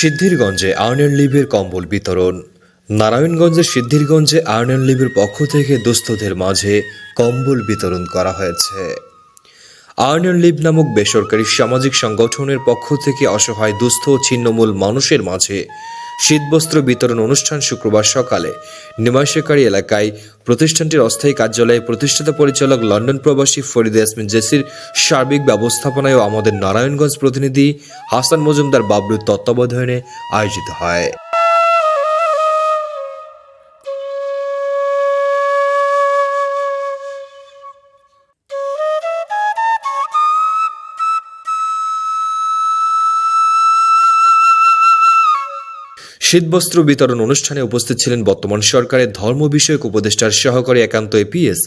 সিদ্ধিরগঞ্জে আয়নের লিভের কম্বল বিতরণ। নারায়ণগঞ্জের সিদ্ধিরগঞ্জে আয়নের লিভের পক্ষ থেকে দুস্থদের মাঝে কম্বল বিতরণ করা হয়েছে। আয়নের লিভ নামক বেসরকারি সামাজিক সংগঠনের পক্ষ থেকে অসহায়, দুস্থ ও ছিন্নমূল মানুষের মাঝে শীতবস্ত্র বিতরণ অনুষ্ঠান শুক্রবার সকালে। নিমাইশাকারী এলাকায় প্রতিষ্ঠানটির অস্থায়ী কার্যালয়ে প্রতিষ্ঠাতা পরিচালক লন্ডন প্রবাসী ফরিদ ইয়াসমিন জেসির সার্বিক ব্যবস্থাপনায় ও আমাদের নারায়ণগঞ্জ প্রতিনিধি হাসান মজুমদার বাবলুর তত্ত্বাবধানে আয়োজিত হয়। শীতবস্ত্র বিতরণ অনুষ্ঠানে উপস্থিত ছিলেন বর্তমান সরকারের ধর্ম বিষয়ক উপদেষ্টার সহকারী একান্ত এপিএস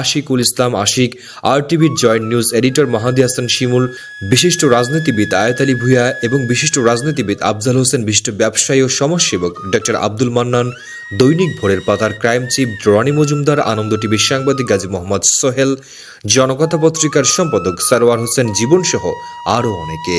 আশিকুল ইসলাম আশিক আর আরটিভির joint news editor Mahadi Hasan Shimul, বিশিষ্ট রাজনীতিবিদ আয়াত আলী ভুইয়া এবং বিশিষ্ট রাজনীতিবিদ আফজাল হোসেন, বিশিষ্ট ব্যবসায়ী ও সমাজসেবক ডক্টর আব্দুল মান্নান, দৈনিক ভোরের পাতার ক্রাইম চিফ রনি মজুমদার, আনন্দ টিভির সাংবাদিক গাজী মোহাম্মদ সোহেল, জনকথা পত্রিকার সম্পাদক সারোয়ার হোসেন জীবন সহ আরও অনেকে।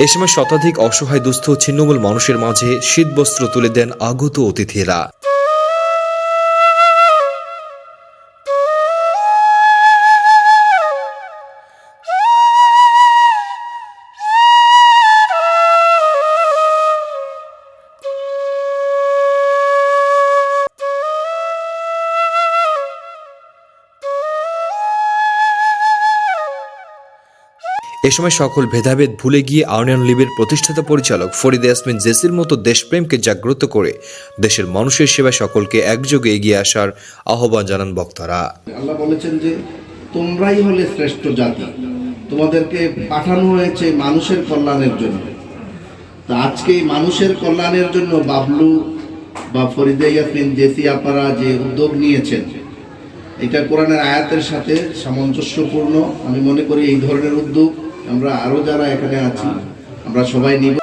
এ সময় শতাধিক অসহায় দুস্থ ছিন্নমূল মানুষের মাঝে শীতবস্ত্র তুলে দেন আগত অতিথিরা। এ সময় সকল ভেদাভেদ ভুলে গিয়ে আর্নিয়ন লিবের প্রতিষ্ঠাতা পরিচালক ফরিদ ইয়াসমিন জেসির মতো দেশপ্রেমকে জাগ্রত করে দেশের মানুষের সেবায় সকলকে একযোগে এগিয়ে আসার আহ্বান জানান বক্তারা। আল্লাহ বলেছেন যে, তোমরাই হলে শ্রেষ্ঠ জাতি। তোমাদেরকে পাঠানো হয়েছে মানুষের কল্যাণের জন্য। তো আজকে মানুষের কল্যাণের জন্য বাবলু বা ফরিদে ইয়াসমিন জেসি আপারা যে উদ্যোগ নিয়েছেন, এটা কোরআনের আয়াতের সাথে সামঞ্জস্যপূর্ণ। আমি মনে করি এই ধরনের উদ্যোগ আমরা আরও যারা এখানে আছি আমরা সবাই নিব